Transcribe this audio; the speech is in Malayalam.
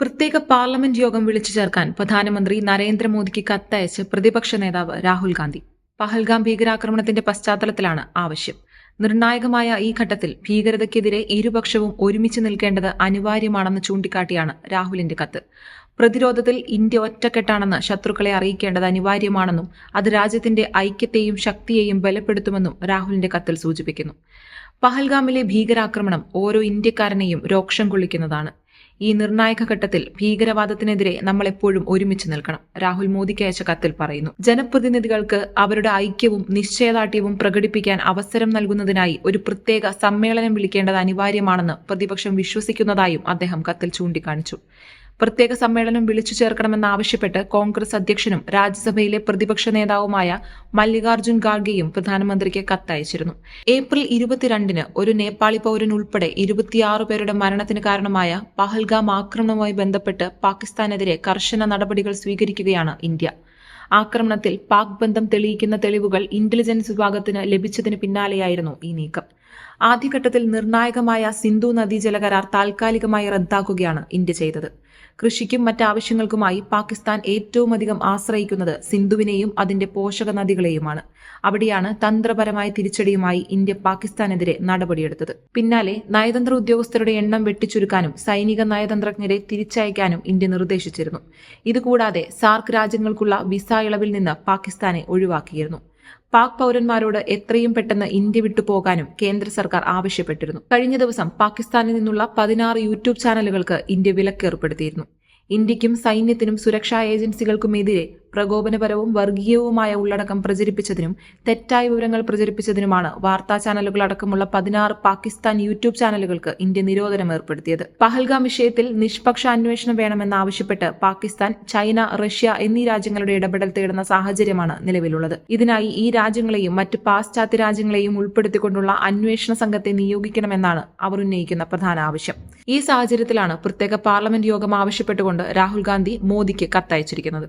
പ്രത്യേക പാർലമെന്റ് യോഗം വിളിച്ചു ചേർക്കാൻ പ്രധാനമന്ത്രി നരേന്ദ്രമോദിക്ക് കത്തയച്ച് പ്രതിപക്ഷ നേതാവ് രാഹുൽ ഗാന്ധി. പഹൽഗാം ഭീകരാക്രമണത്തിന്റെ പശ്ചാത്തലത്തിലാണ് ആവശ്യം. നിർണായകമായ ഈ ഘട്ടത്തിൽ ഭീകരതയ്ക്കെതിരെ ഇരുപക്ഷവും ഒരുമിച്ച് നിൽക്കേണ്ടത് അനിവാര്യമാണെന്ന് ചൂണ്ടിക്കാട്ടിയാണ് രാഹുലിന്റെ കത്ത്. പ്രതിരോധത്തിൽ ഇന്ത്യ ഒറ്റക്കെട്ടാണെന്ന് ശത്രുക്കളെ അറിയിക്കേണ്ടത് അനിവാര്യമാണെന്നും അത് രാജ്യത്തിന്റെ ഐക്യത്തെയും ശക്തിയെയും ബലപ്പെടുത്തുമെന്നും രാഹുലിന്റെ കത്തിൽ സൂചിപ്പിക്കുന്നു. പഹൽഗാമിലെ ഭീകരാക്രമണം ഓരോ ഇന്ത്യക്കാരനെയും രോക്ഷം കൊള്ളിക്കുന്നതാണ്. ഈ നിർണായക ഘട്ടത്തിൽ ഭീകരവാദത്തിനെതിരെ നമ്മൾ എപ്പോഴും ഒരുമിച്ച് നിൽക്കണം. രാഹുൽ മോദിക്ക് അയച്ച കത്തിൽ പറയുന്നു. ജനപ്രതിനിധികൾക്ക് അവരുടെ ഐക്യവും നിശ്ചയദാർഢ്യവും പ്രകടിപ്പിക്കാൻ അവസരം നൽകുന്നതിനായി ഒരു പ്രത്യേക സമ്മേളനം വിളിക്കേണ്ടത് അനിവാര്യമാണെന്ന് പ്രതിപക്ഷം വിശ്വസിക്കുന്നതായും അദ്ദേഹം കത്തിൽ ചൂണ്ടിക്കാണിച്ചു. പ്രത്യേക സമ്മേളനം വിളിച്ചു ചേർക്കണമെന്നാവശ്യപ്പെട്ട് കോൺഗ്രസ് അധ്യക്ഷനും രാജ്യസഭയിലെ പ്രതിപക്ഷ നേതാവുമായ മല്ലികാർജുൻ ഖാർഗെയും പ്രധാനമന്ത്രിക്ക് കത്തയച്ചിരുന്നു. ഏപ്രിൽ ഇരുപത്തിരണ്ടിന് ഒരു നേപ്പാളി പൗരൻ ഉൾപ്പെടെ ഇരുപത്തിയാറ് പേരുടെ മരണത്തിന് കാരണമായ പഹൽഗാം ആക്രമണവുമായി ബന്ധപ്പെട്ട് പാകിസ്ഥാനെതിരെ കർശന നടപടികൾ സ്വീകരിക്കുകയാണ് ഇന്ത്യ. ആക്രമണത്തിൽ പാക് ബന്ധം തെളിയിക്കുന്ന തെളിവുകൾ ഇന്റലിജൻസ് വിഭാഗത്തിന് ലഭിച്ചതിന് പിന്നാലെയായിരുന്നു ഈ നീക്കം. ആദ്യഘട്ടത്തിൽ നിർണായകമായ സിന്ധു നദീജല കരാർ താൽക്കാലികമായി റദ്ദാക്കുകയാണ് ഇന്ത്യ ചെയ്തത്. കൃഷിക്കും മറ്റാവശ്യങ്ങൾക്കുമായി പാകിസ്ഥാൻ ഏറ്റവും അധികം ആശ്രയിക്കുന്നത് സിന്ധുവിനെയും അതിന്റെ പോഷക നദികളെയുമാണ്. അവിടെയാണ് തന്ത്രപരമായ തിരിച്ചടിയുമായി ഇന്ത്യ പാകിസ്ഥാനെതിരെ നടപടിയെടുത്തത്. പിന്നാലെ നയതന്ത്ര ഉദ്യോഗസ്ഥരുടെ എണ്ണം വെട്ടിച്ചുരുക്കാനും സൈനിക നയതന്ത്രജ്ഞരെ തിരിച്ചയക്കാനും ഇന്ത്യ നിർദ്ദേശിച്ചിരുന്നു. ഇതുകൂടാതെ സാർക്ക് രാജ്യങ്ങൾക്കുള്ള വിസ ഇളവിൽ നിന്ന് പാകിസ്ഥാനെ ഒഴിവാക്കിയിരുന്നു. പാക് പൗരന്മാരോട് എത്രയും പെട്ടെന്ന് ഇന്ത്യ വിട്ടു പോകാനും കേന്ദ്ര സർക്കാർ ആവശ്യപ്പെട്ടിരുന്നു. കഴിഞ്ഞ ദിവസം പാകിസ്ഥാനിൽ നിന്നുള്ള പതിനാറ് യൂട്യൂബ് ചാനലുകൾക്ക് ഇന്ത്യ വിലക്കേർപ്പെടുത്തിയിരുന്നു. ഇന്ത്യക്കും സൈന്യത്തിനും സുരക്ഷാ ഏജൻസികൾക്കുമെതിരെ പ്രകോപനപരവും വർഗീയവുമായ ഉള്ളടക്കം പ്രചരിപ്പിച്ചതിനും തെറ്റായ വിവരങ്ങൾ പ്രചരിപ്പിച്ചതിനുമാണ് വാർത്താ ചാനലുകൾ അടക്കമുള്ള പതിനാറ് പാകിസ്ഥാൻ യൂട്യൂബ് ചാനലുകൾക്ക് ഇന്ത്യ നിരോധനം ഏർപ്പെടുത്തിയത്. പഹൽഗാം വിഷയത്തിൽ നിഷ്പക്ഷ അന്വേഷണം വേണമെന്നാവശ്യപ്പെട്ട് പാകിസ്ഥാൻ ചൈന റഷ്യ എന്നീ രാജ്യങ്ങളുടെ ഇടപെടൽ തേടുന്ന സാഹചര്യമാണ് നിലവിലുള്ളത്. ഇതിനായി ഈ രാജ്യങ്ങളെയും മറ്റ് പാശ്ചാത്യ രാജ്യങ്ങളെയും ഉൾപ്പെടുത്തിക്കൊണ്ടുള്ള അന്വേഷണ സംഘത്തെ നിയോഗിക്കണമെന്നാണ് അവർ ഉന്നയിക്കുന്ന പ്രധാന ആവശ്യം. ഈ സാഹചര്യത്തിലാണ് പ്രത്യേക പാർലമെന്റ് യോഗം ആവശ്യപ്പെട്ടുകൊണ്ട് രാഹുൽ ഗാന്ധി മോദിക്ക് കത്തയച്ചിരിക്കുന്നത്.